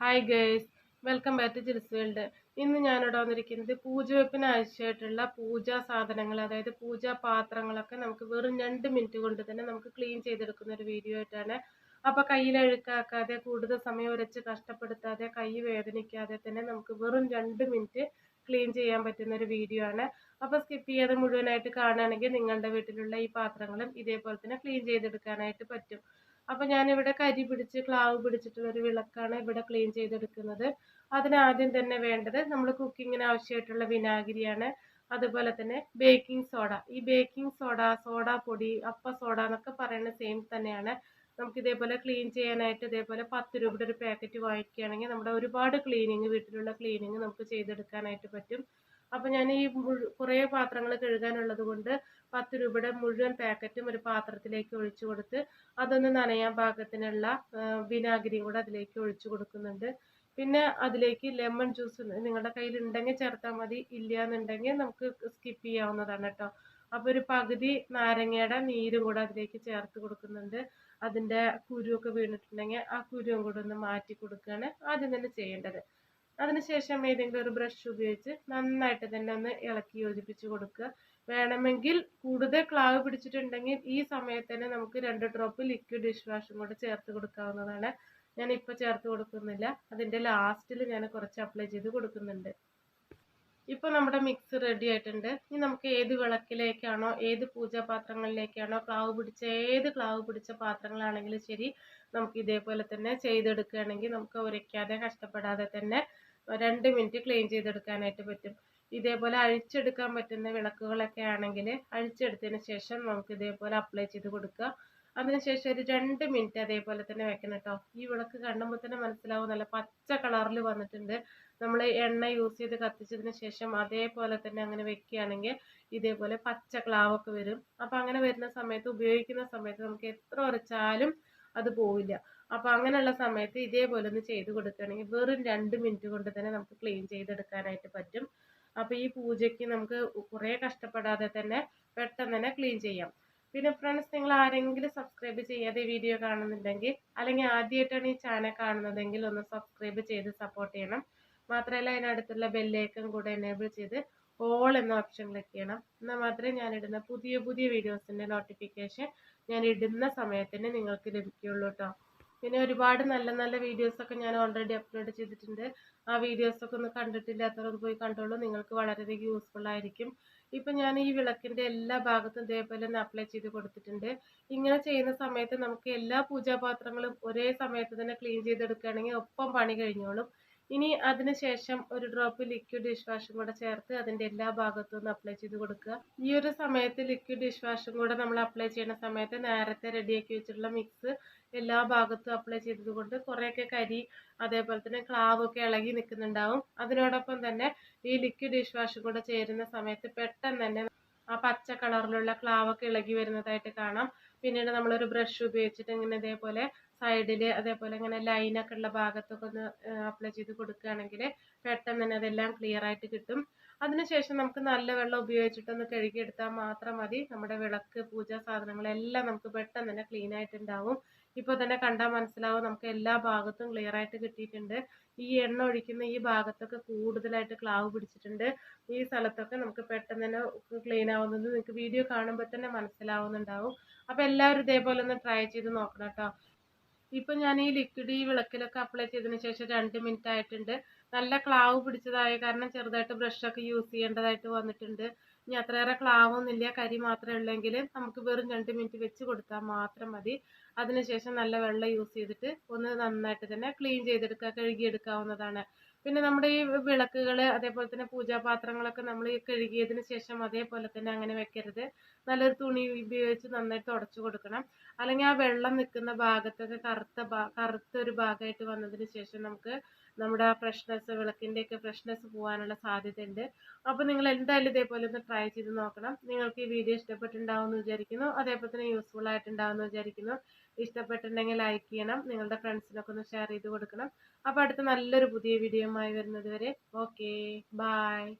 Hi girls welcome back to Jils world ഇന്ന് ഞാനിവിടെ വന്നിരിക്കുന്നത് പൂജവെപ്പിന് ആവശ്യമായിട്ടുള്ള പൂജാ സാധനങ്ങൾ അതായത് പൂജാ പാത്രങ്ങളൊക്കെ നമുക്ക് വെറും രണ്ട് മിനിറ്റ് കൊണ്ട് തന്നെ നമുക്ക് ക്ലീൻ ചെയ്തെടുക്കുന്ന ഒരു വീഡിയോ ആയിട്ടാണ്. അപ്പോൾ കയ്യിൽ അഴുക്കാക്കാതെ കൂടുതൽ സമയം ഉരച്ച് കഷ്ടപ്പെടുത്താതെ കൈ വേദനിക്കാതെ തന്നെ നമുക്ക് വെറും രണ്ട് മിനിറ്റ് ക്ലീൻ ചെയ്യാൻ പറ്റുന്ന ഒരു വീഡിയോ ആണ്. അപ്പോൾ സ്കിപ്പ് ചെയ്യാതെ മുഴുവനായിട്ട് കാണുകയാണെങ്കിൽ നിങ്ങളുടെ വീട്ടിലുള്ള ഈ പാത്രങ്ങളും ഇതേപോലെ തന്നെ ക്ലീൻ ചെയ്തെടുക്കാനായിട്ട് പറ്റും. അപ്പോൾ ഞാനിവിടെ കരി പിടിച്ച് ക്ലാവ് പിടിച്ചിട്ടുള്ള ഒരു വിളക്കാണ് ഇവിടെ ക്ലീൻ ചെയ്തെടുക്കുന്നത്. അതിന് ആദ്യം തന്നെ വേണ്ടത് നമ്മൾ കുക്കിങ്ങിന് ആവശ്യമായിട്ടുള്ള വിനാഗിരിയാണ്. അതുപോലെ തന്നെ ബേക്കിംഗ് സോഡ ഈ ബേക്കിംഗ് സോഡ സോഡ പൊടി അപ്പ സോഡ എന്നൊക്കെ പറയുന്ന സെയിം തന്നെയാണ്. നമുക്ക് ഇതേപോലെ ക്ലീൻ ചെയ്യാനായിട്ട് ഇതേപോലെ പത്ത് രൂപയുടെ ഒരു പാക്കറ്റ് വാങ്ങിക്കുകയാണെങ്കിൽ നമ്മുടെ ഒരുപാട് ക്ലീനിങ് വീട്ടിലുള്ള ക്ലീനിങ് നമുക്ക് ചെയ്തെടുക്കാനായിട്ട് പറ്റും. അപ്പോൾ ഞാൻ ഈ കുറേ പാത്രങ്ങൾ കഴുകാനുള്ളത് കൊണ്ട് പത്ത് രൂപയുടെ മുഴുവൻ പാക്കറ്റും ഒരു പാത്രത്തിലേക്ക് ഒഴിച്ചു കൊടുത്ത് അതൊന്ന് നനയാൻ പാകത്തിനുള്ള വിനാഗിരിയും കൂടെ അതിലേക്ക് ഒഴിച്ചു കൊടുക്കുന്നുണ്ട്. പിന്നെ അതിലേക്ക് ലെമൺ ജ്യൂസ് നിങ്ങളുടെ കയ്യിൽ ഉണ്ടെങ്കിൽ ചേർത്താൽ മതി ഇല്ല എന്നുണ്ടെങ്കിൽ നമുക്ക് സ്കിപ്പ് ചെയ്യാവുന്നതാണ് കേട്ടോ അപ്പോൾ ഒരു പകുതി നാരങ്ങയുടെ നീരും കൂടെ അതിലേക്ക് ചേർത്ത് കൊടുക്കുന്നുണ്ട്. അതിന്റെ ഒക്കെ വീണിട്ടുണ്ടെങ്കിൽ ആ കുരുവും കൂടെ ഒന്ന് മാറ്റി കൊടുക്കുകയാണ് ആദ്യം തന്നെ ചെയ്യേണ്ടത്. അതിനുശേഷം ഏതെങ്കിലും ഒരു ബ്രഷ് ഉപയോഗിച്ച് നന്നായിട്ട് തന്നെ ഒന്ന് ഇളക്കി യോജിപ്പിച്ച് കൊടുക്കുക. വേണമെങ്കിൽ കൂടുതൽ ക്ലാവ് പിടിച്ചിട്ടുണ്ടെങ്കിൽ ഈ സമയത്ത് തന്നെ നമുക്ക് രണ്ട് ഡ്രോപ്പ് ലിക്വിഡ് ഡിഷ് വാഷും കൂടെ ചേർത്ത് കൊടുക്കാവുന്നതാണ്. ഞാൻ ഇപ്പോൾ ചേർത്ത് കൊടുക്കുന്നില്ല. അതിന്റെ ലാസ്റ്റിൽ ഞാൻ കുറച്ച് അപ്ലൈ ചെയ്ത് കൊടുക്കുന്നുണ്ട്. ഇപ്പോൾ നമ്മുടെ മിക്സ് റെഡി ആയിട്ടുണ്ട്. ഇനി നമുക്ക് ഏത് വിളക്കിലേക്കാണോ ഏത് പൂജാപാത്രങ്ങളിലേക്കാണോ ക്ലാവ് പിടിച്ച ഏത് ക്ലാവ് പിടിച്ച പാത്രങ്ങളാണെങ്കിലും ശരി നമുക്ക് ഇതേപോലെ തന്നെ ചെയ്തെടുക്കുകയാണെങ്കിൽ നമുക്ക് ഉരയ്ക്കാതെ കഷ്ടപ്പെടാതെ തന്നെ രണ്ട് മിനിറ്റ് ക്ലീൻ ചെയ്തെടുക്കാനായിട്ട് പറ്റും. ഇതേപോലെ അഴിച്ചെടുക്കാൻ പറ്റുന്ന വിളക്കുകളൊക്കെ ആണെങ്കിൽ അഴിച്ചെടുത്തതിന് ശേഷം നമുക്ക് ഇതേപോലെ അപ്ലൈ ചെയ്ത് കൊടുക്കുക. അതിനുശേഷം ഒരു രണ്ട് മിനിറ്റ് അതേപോലെ തന്നെ വെക്കണം കേട്ടോ. ഈ വിളക്ക് കാണുമ്പോൾ തന്നെ മനസ്സിലാവും. നല്ല പച്ച കളറിൽ വന്നിട്ടുണ്ട്. നമ്മൾ എണ്ണ യൂസ് ചെയ്ത് കത്തിച്ചതിന് ശേഷം അതേപോലെ തന്നെ അങ്ങനെ വെക്കുകയാണെങ്കിൽ ഇതേപോലെ പച്ച ക്ലാവൊക്കെ വരും. അപ്പം അങ്ങനെ വരുന്ന സമയത്ത് ഉപയോഗിക്കുന്ന സമയത്ത് നമുക്ക് എത്ര ഉരച്ചാലും അത് പോവില്ല. അപ്പോൾ അങ്ങനെയുള്ള സമയത്ത് ഇതേപോലെ ഒന്ന് ചെയ്ത് കൊടുക്കുകയാണെങ്കിൽ വെറും രണ്ട് മിനിറ്റ് കൊണ്ട് തന്നെ നമുക്ക് ക്ലീൻ ചെയ്തെടുക്കാനായിട്ട് പറ്റും. അപ്പോൾ ഈ പൂജയ്ക്ക് നമുക്ക് കുറേ കഷ്ടപ്പെടാതെ തന്നെ പെട്ടെന്ന് തന്നെ ക്ലീൻ ചെയ്യാം. പിന്നെ ഫ്രണ്ട്സ് നിങ്ങൾ ആരെങ്കിലും സബ്സ്ക്രൈബ് ചെയ്യാതെ വീഡിയോ കാണുന്നുണ്ടെങ്കിൽ അല്ലെങ്കിൽ ആദ്യമായിട്ടാണ് ഈ ചാനൽ കാണുന്നതെങ്കിൽ ഒന്ന് സബ്സ്ക്രൈബ് ചെയ്ത് സപ്പോർട്ട് ചെയ്യണം. മാത്രമല്ല അതിനടുത്തുള്ള ബെല്ലേക്കും കൂടെ എനേബിൾ ചെയ്ത് ഓൾ എന്ന ഓപ്ഷൻ ക്ലിക്ക് ചെയ്യണം. എന്നാൽ മാത്രമേ ഞാൻ ഇടുന്ന പുതിയ പുതിയ വീഡിയോസിന്റെ നോട്ടിഫിക്കേഷൻ ഞാൻ ഇടുന്ന സമയത്തിന് നിങ്ങൾക്ക് ലഭിക്കുകയുള്ളൂ കേട്ടോ പിന്നെ ഒരുപാട് നല്ല നല്ല വീഡിയോസൊക്കെ ഞാൻ ഓൾറെഡി അപ്ലോഡ് ചെയ്തിട്ടുണ്ട്. ആ വീഡിയോസൊക്കെ ഒന്ന് കണ്ടിട്ടില്ലാത്തവർ പോയി കണ്ടോളൂ. നിങ്ങൾക്ക് വളരെയധികം യൂസ്ഫുൾ ആയിരിക്കും. ഇപ്പം ഞാൻ ഈ വിളക്കിന്റെ എല്ലാ ഭാഗത്തും ഇതേപോലെ ഒന്ന് അപ്ലൈ ചെയ്ത് കൊടുത്തിട്ടുണ്ട്. ഇങ്ങനെ ചെയ്യുന്ന സമയത്ത് നമുക്ക് എല്ലാ പൂജാപാത്രങ്ങളും ഒരേ സമയത്ത് തന്നെ ക്ലീൻ ചെയ്തെടുക്കുകയാണെങ്കിൽ ഒപ്പം പണി കഴിഞ്ഞോളും. ഇനി അതിനുശേഷം ഒരു ഡ്രോപ്പ് ലിക്വിഡ് ഡിഷ് വാഷും കൂടെ ചേർത്ത് അതിന്റെ എല്ലാ ഭാഗത്തും ഒന്ന് അപ്ലൈ ചെയ്ത് കൊടുക്കുക. ഈ ഒരു സമയത്ത് ലിക്വിഡ് ഡിഷ് വാഷും കൂടെ നമ്മൾ അപ്ലൈ ചെയ്യുന്ന സമയത്ത് നേരത്തെ റെഡിയാക്കി വെച്ചിട്ടുള്ള മിക്സ് എല്ലാ ഭാഗത്തും അപ്ലൈ ചെയ്തതുകൊണ്ട് കുറേയൊക്കെ കരി അതേപോലെ തന്നെ ക്ലാവൊക്കെ ഇളകി നിൽക്കുന്നുണ്ടാവും. അതിനോടൊപ്പം തന്നെ ഈ ലിക്വിഡ് ഡിഷ് വാഷും കൂടെ ചേരുന്ന സമയത്ത് പെട്ടെന്ന് തന്നെ ആ പച്ച കളറിലുള്ള ക്ലാവൊക്കെ ഇളകി വരുന്നതായിട്ട് കാണാം. പിന്നീട് നമ്മളൊരു ബ്രഷ് ഉപയോഗിച്ചിട്ട് ഇങ്ങനെ ഇതേപോലെ സൈഡിൽ അതേപോലെ ഇങ്ങനെ ലൈനൊക്കെ ഉള്ള ഭാഗത്തൊക്കെ ഒന്ന് അപ്ലൈ ചെയ്ത് കൊടുക്കുകയാണെങ്കിൽ പെട്ടെന്ന് തന്നെ അതെല്ലാം ക്ലിയർ ആയിട്ട് കിട്ടും. അതിനുശേഷം നമുക്ക് നല്ല വെള്ളം ഉപയോഗിച്ചിട്ടൊന്ന് കഴുകിയെടുത്താൽ മാത്രം മതി. നമ്മുടെ വിളക്ക് പൂജാ സാധനങ്ങളെല്ലാം നമുക്ക് പെട്ടെന്ന് തന്നെ ക്ലീൻ ആയിട്ടുണ്ടാവും ഇപ്പോൾ തന്നെ കണ്ടാൽ മനസ്സിലാവും നമുക്ക് എല്ലാ ഭാഗത്തും ക്ലിയർ ആയിട്ട് കിട്ടിയിട്ടുണ്ട്. ഈ എണ്ണ ഒഴിക്കുന്ന ഈ ഭാഗത്തൊക്കെ കൂടുതലായിട്ട് ക്ലാവ് പിടിച്ചിട്ടുണ്ട്. ഈ സ്ഥലത്തൊക്കെ നമുക്ക് പെട്ടെന്ന് തന്നെ ക്ലീൻ ആവുന്നത് നിങ്ങൾക്ക് വീഡിയോ കാണുമ്പോൾ തന്നെ മനസ്സിലാവുന്നുണ്ടാവും. അപ്പോൾ എല്ലാവരും ഇതേപോലെ ഒന്ന് ട്രൈ ചെയ്ത് നോക്കണം കേട്ടോ ഇപ്പം ഞാൻ ഈ ലിക്വിഡ് ഈ വിളക്കിലൊക്കെ അപ്ലൈ ചെയ്തതിന് ശേഷം രണ്ട് മിനിറ്റ് ആയിട്ടുണ്ട്. നല്ല ക്ലാവ് പിടിച്ചതായ കാരണം ചെറുതായിട്ട് ബ്രഷൊക്കെ യൂസ് ചെയ്യേണ്ടതായിട്ട് വന്നിട്ടുണ്ട്. ഇനി അത്രയേറെ ക്ലാവൊന്നുമില്ല കരി മാത്രമേ ഉള്ളെങ്കിൽ നമുക്ക് വെറും രണ്ട് മിനിറ്റ് വെച്ച് കൊടുത്താൽ മാത്രം മതി. അതിനുശേഷം നല്ല വെള്ളം യൂസ് ചെയ്തിട്ട് ഒന്ന് നന്നായിട്ട് തന്നെ ക്ലീൻ ചെയ്തെടുക്കുക കഴുകിയെടുക്കാവുന്നതാണ്. പിന്നെ നമ്മുടെ ഈ വിളക്കുകൾ അതേപോലെ തന്നെ പൂജാപാത്രങ്ങളൊക്കെ നമ്മൾ കഴുകിയതിന് ശേഷം അതേപോലെ തന്നെ അങ്ങനെ വെക്കരുത്. നല്ലൊരു തുണി ഉപയോഗിച്ച് നന്നായിട്ട് തുടച്ചു കൊടുക്കണം. അല്ലെങ്കിൽ ആ വെള്ളം നിൽക്കുന്ന ഭാഗത്തൊക്കെ കറുത്ത കറുത്ത ഒരു ഭാഗമായിട്ട് വന്നതിന് ശേഷം നമുക്ക് നമ്മുടെ ആ ഫ്രഷ്നെസ് വിളക്കിന്റെയൊക്കെ ഫ്രഷ്നെസ് പോകാനുള്ള സാധ്യതയുണ്ട്. അപ്പോൾ നിങ്ങൾ എന്തായാലും ഇതേപോലെ ഒന്ന് ട്രൈ ചെയ്ത് നോക്കണം. നിങ്ങൾക്ക് ഈ വീഡിയോ ഇഷ്ടപ്പെട്ടിട്ടുണ്ടാവും വിചാരിക്കുന്നു. അതേപോലെ തന്നെ യൂസ്ഫുൾ ആയിട്ടുണ്ടാവും എന്ന് വിചാരിക്കുന്നു. ഇഷ്ടപ്പെട്ടിട്ടുണ്ടെങ്കിൽ ലൈക്ക് ചെയ്യണം. നിങ്ങളുടെ ഫ്രണ്ട്സിനൊക്കെ ഒന്ന് ഷെയർ ചെയ്ത് കൊടുക്കണം. അപ്പോൾ അടുത്ത നല്ലൊരു പുതിയ വീഡിയോയുമായി വരുന്നത് വരെ. Okay bye